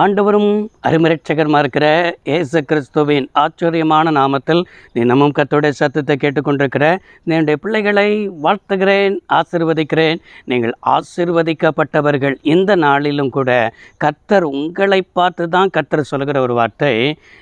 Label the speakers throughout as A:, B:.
A: ஆண்டவரும் அருமரட்சகருமா இருக்கிற ஏசு கிறிஸ்துவின் ஆச்சரியமான நாமத்தில் தினமும் கத்தோடைய சத்தத்தை கேட்டுக்கொண்டிருக்கிற என்னுடைய பிள்ளைகளை வாழ்த்துகிறேன் ஆசிர்வதிக்கிறேன். நீங்கள் ஆசிர்வதிக்கப்பட்டவர்கள் இந்த நாளிலும் கூட கர்த்தர் உங்களை பார்த்து தான் கர்த்தர் சொல்கிற ஒரு வார்த்தை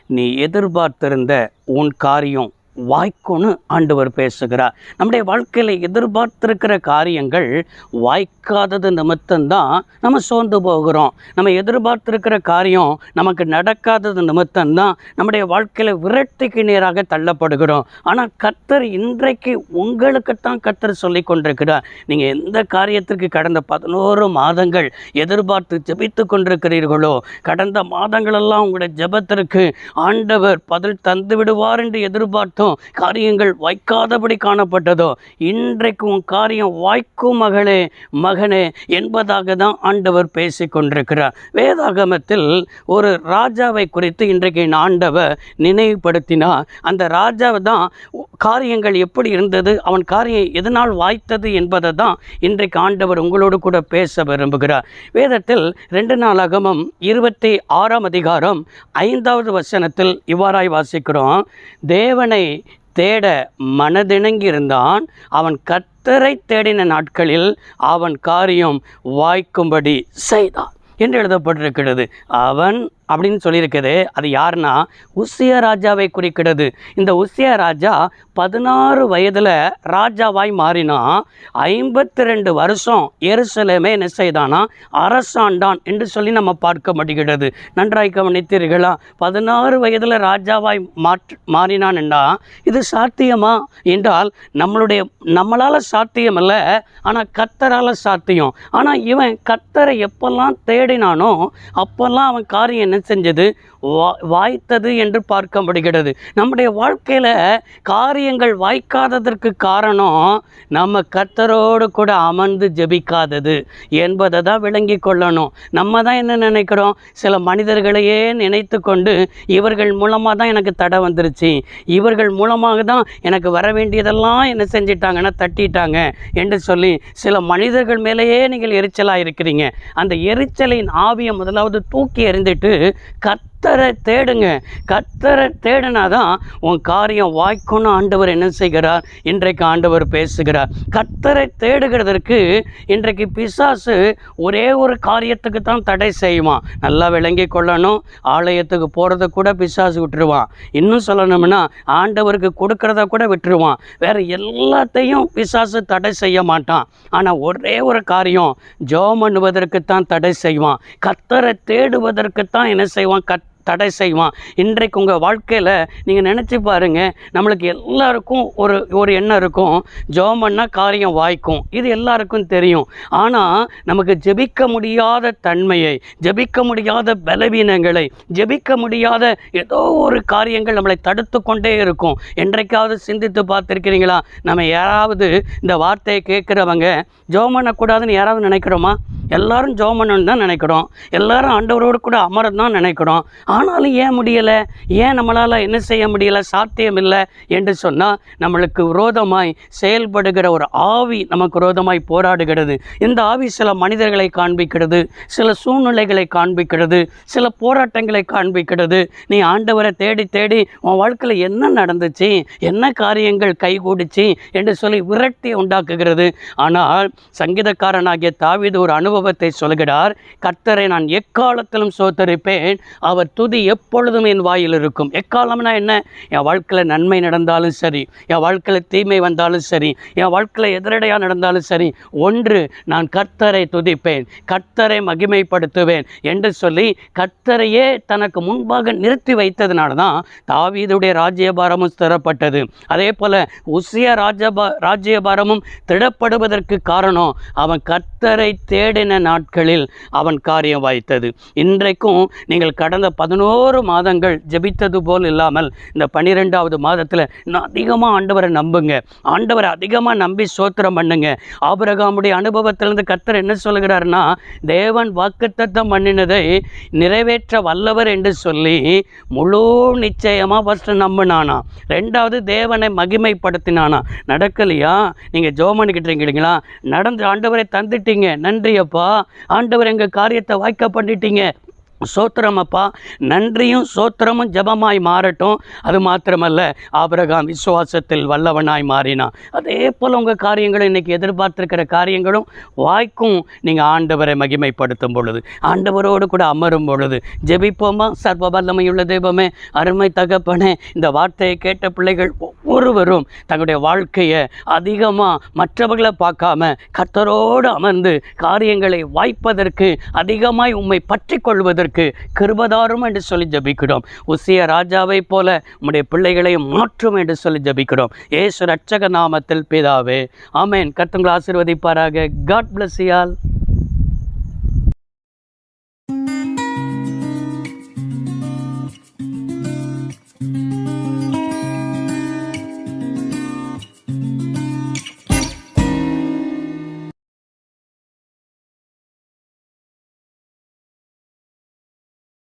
A: நீ எதிர்பார்த்திருந்த உன் காரியம் வாய்க்கும்னு ஆண்டவர் பேசுகிறார். நம்முடைய வாழ்க்கையில் எதிர்பார்த்திருக்கிற காரியங்கள் வாய்க்காதது நிமித்தம்தான் நம்ம சோர்ந்து போகிறோம். நம்ம எதிர்பார்த்திருக்கிற காரியம் நமக்கு நடக்காதது நிமித்தம்தான் நம்முடைய வாழ்க்கையில் விரட்டிக்கு நேராக தள்ளப்படுகிறோம். ஆனால் கத்தர் இன்றைக்கு உங்களுக்குத்தான் கத்தர் சொல்லி கொண்டிருக்கிறார். நீங்கள் எந்த காரியத்திற்கு கடந்த பதினோரு மாதங்கள் எதிர்பார்த்து ஜெபித்து கொண்டிருக்கிறீர்களோ கடந்த மாதங்களெல்லாம் உங்களுடைய ஜெபத்திற்கு ஆண்டவர் பதில் தந்து விடுவார் என்று எதிர்பார்த்தோம் காரியங்கள் வாய்க்காதபடி காணப்பட்டதோ இன்றைக்கும் காரியம் வாய்க்கும் மகளே மகனே என்பதாக தான் ஆண்டவர் பேசி கொண்டிருக்கிறார். வேதாகமத்தில் ஒரு ராஜாவை குறித்து இன்றைக்கு ஆண்டவர் நினைவுபடுத்தினார் அந்த ராஜாவை தான் காரியங்கள் எப்படி இருந்தது அவன் காரியம் எதனால் வாய்த்தது என்பதை தான் இன்றைக்கு ஆண்டவர் உங்களோடு கூட பேச விரும்புகிறார். வேதத்தில் ரெண்டு நாள் அகமம் இருபத்தி ஆறாம் அதிகாரம் ஐந்தாவது வசனத்தில் இவ்வாறாய் வாசிக்கிறோம் தேவனை தேட மனதிணங்கியிருந்தான். அவன் கத்தரை தேடின நாட்களில் அவன் காரியம் வாய்க்கும்படி செய்தான். என்று எழுதப்பட்டிருக்கிறது. அவன் அப்படின்னு சொல்லியிருக்குது. அது யாருன்னா உசிய ராஜாவை குறிக்கிறது. இந்த உசிய ராஜா பதினாறு வயதில் ராஜாவாய் மாறினா ஐம்பத்தி ரெண்டு வருஷம் எருசலேமே என்ன செய்தானா? அரசாண்டான் என்று சொல்லி நம்ம பார்க்க முடிகிறது. நன்றாய் கவனித்தீர்களா? பதினாறு வயதில் ராஜாவாய் மாற்று மாறினான் என்றால் இது சாத்தியமா? என்றால் நம்மளுடைய நம்மளால் சாத்தியம் இல்லை ஆனால் கத்தரால் சாத்தியம். ஆனால் இவன் கத்தரை எப்பெல்லாம் தேடினானோ அப்போல்லாம் அவன் காரியம் என்ன செஞ்சது வா வாய்த்தது என்று பார்க்க முடிகிறது நம்முடைய வாழ்க்கையில் காரியங்கள் வாய்க்காததற்கு காரணம் நம்ம கத்தரோடு கூட அமர்ந்து ஜெபிக்காதது என்பதை தான் விளங்கி கொள்ளணும். நம்ம தான் என்ன நினைக்கிறோம்? சில மனிதர்களையே நினைத்து கொண்டு இவர்கள் மூலமாக தான் எனக்கு தடை வந்துருச்சு. இவர்கள் மூலமாக தான் எனக்கு வர வேண்டியதெல்லாம் என்ன செஞ்சிட்டாங்கன்னா தட்டிட்டாங்க என்று சொல்லி சில மனிதர்கள் மேலேயே நீங்கள் எரிச்சலாக இருக்கிறீங்க. அந்த எரிச்சலின் ஆவியை முதலாவது தூக்கி எறிந்துட்டு கர்த்த கத்தரை தேடுங்க. கத்தரை தேடினாதான் உன் காரியம் வாய்க்கும்னு ஆண்டவர் என்ன செய்கிறார்? இன்றைக்கு ஆண்டவர் பேசுகிறார். கத்தரை தேடுகிறதற்கு இன்றைக்கு பிசாசு ஒரே ஒரு காரியத்துக்கு தான் தடை செய்வான். நல்லா விளங்கி கொள்ளணும். ஆலயத்துக்கு போகிறத கூட பிசாசு விட்டுருவான். இன்னும் சொல்லணும்னா ஆண்டவருக்கு கொடுக்கறத கூட விட்டுருவான். வேறு எல்லாத்தையும் பிசாசு தடை செய்ய மாட்டான். ஆனால் ஒரே ஒரு காரியம் ஜோம் பண்ணுவதற்கு தான் தடை செய்வான். கத்தரை தேடுவதற்கு தான் என்ன செய்வான்? கத் தடை செய்வான். இன்றைக்கு உங்கள் வாழ்க்கையில் நீங்கள் நினச்சி பாருங்கள் நம்மளுக்கு எல்லாருக்கும் ஒரு ஒரு எண்ணம் இருக்கும். ஜெபம் பண்ணால் காரியம் வாய்க்கும். இது எல்லாருக்கும் தெரியும். ஆனால் நமக்கு ஜெபிக்க முடியாத தன்மையை ஜெபிக்க முடியாத பலவீனங்களை ஜெபிக்க முடியாத ஏதோ ஒரு காரியங்கள் நம்மளை தடுத்து கொண்டே இருக்கும். என்றைக்காவது சிந்தித்து பார்த்துருக்கிறீங்களா? நம்ம யாராவது இந்த வார்த்தையை கேட்குறவங்க ஜெபம் பண்ணக்கூடாதுன்னு யாராவது நினைக்கிறோமா? எல்லாரும் ஜெபம் பண்ணணும்னு தான் நினைக்கிறோம். எல்லாரும் ஆண்டவரோடு கூட அமரம் தான் நினைக்கிறோம். ஆனாலும் ஏன் முடியலை? ஏன் நம்மளால் என்ன செய்ய முடியலை? சாத்தியம் இல்லை என்று சொன்னால் நம்மளுக்கு விரோதமாய் செயல்படுகிற ஒரு ஆவி நமக்கு விரோதமாய் போராடுகிறது. இந்த ஆவி சில மனிதர்களை காண்பிக்கிறது சில சூழ்நிலைகளை காண்பிக்கிறது சில போராட்டங்களை காண்பிக்கிறது. நீ ஆண்டவரை தேடி தேடி உன் வாழ்க்கையில் என்ன நடந்துச்சு? என்ன காரியங்கள் கைகூடிச்சு? என்று சொல்லி விரட்டி உண்டாக்குகிறது. ஆனால் சங்கீதக்காரனாகிய தாவீது ஒரு அனுபவத்தை சொல்கிறார் கர்த்தரை நான் எக்காலத்திலும் சோத்தரிப்பேன் அவர் துதி எப்பொழுதும் என் வாயில் இருக்கும். எக்காலம்னா என்ன? என் வாழ்க்கையில் நன்மை நடந்தாலும் சரி என் வாழ்க்கையில் தீமை வந்தாலும் சரி என் வாழ்க்கையில் எதிரடையாக நடந்தாலும் சரி ஒன்று நான் கர்த்தரை துதிப்பேன் கர்த்தரை மகிமைப்படுத்துவேன் என்று சொல்லி கர்த்தரையே தனக்கு முன்பாக நிறுத்தி வைத்ததுனால தான் தாவீதுடைய ராஜ்யபாரமும் ஸ்திரப்பட்டது அதே போல் உசிய ராஜபா ராஜ்யபாரமும் திடப்படுவதற்கு காரணம் அவன் கர்த்தரை தேடின நாட்களில் அவன் காரியம் வாய்த்தது. இன்றைக்கும் நீங்கள் கடந்த பதினோரு மாதங்கள் ஜெபித்தது போல் இல்லாமல் இந்த பன்னிரெண்டாவது மாதத்தில் நான் அதிகமாக ஆண்டவரை நம்புங்க. ஆண்டவரை அதிகமாக நம்பி சோத்திரம் பண்ணுங்க. ஆபரகாமுடைய அனுபவத்திலிருந்து கத்தர் என்ன சொல்கிறாருன்னா தேவன் வாக்குத்தத்தம் பண்ணினதை நிறைவேற்ற வல்லவர் என்று சொல்லி முழு நிச்சயமாக ஃபஸ்ட்டு நம்பினானா. ரெண்டாவது தேவனை மகிமைப்படுத்தினானா. நடக்கலையா? நீங்கள் ஜோம் பண்ணிக்கிட்டீங்களா நடந்து ஆண்டவரை தந்துட்டீங்க. நன்றியப்பா ஆண்டவர் எங்கள் காரியத்தை வாய்க்க பண்ணிட்டீங்க. சோத்திரம் அப்பா நன்றியும் சோத்திரமும் ஜெபமாய் மாறட்டும். அது மாத்திரமல்ல ஆபிரகாம் விசுவாசத்தில் வல்லவனாய் மாறினான். அதே போல் உங்கள் காரியங்களும் இன்றைக்கி எதிர்பார்த்துருக்கிற காரியங்களும் வாய்க்கும் நீங்கள் ஆண்டவரை மகிமைப்படுத்தும் பொழுது ஆண்டவரோடு கூட அமரும் பொழுது. ஜெபிப்போமா? சர்வ வல்லமையுள்ள தெய்வமே அருமை தகப்பனே இந்த வார்த்தையை கேட்ட பிள்ளைகள் ஒவ்வொருவரும் தங்களுடைய வாழ்க்கையை அதிகமாக மற்றவர்களை பார்க்காம கர்த்தரோடு அமர்ந்து காரியங்களை வாய்ப்பதற்கு அதிகமாய் உண்மை பற்றி கொள்வதற்கு கிருபதாரும் என்று சொல்லி ஜபிக்கிறோம். உசிய ராஜாவை போல உம்முடைய பிள்ளைகளை மாற்றும் என்று சொல்லி ஜபிக்கிறோம். ஏசு ரட்சக நாமத்தில் பிதாவே ஆமேன். கத்துங்களை ஆசீர்வதிப்பாராக. காட் பிளஸ் யால்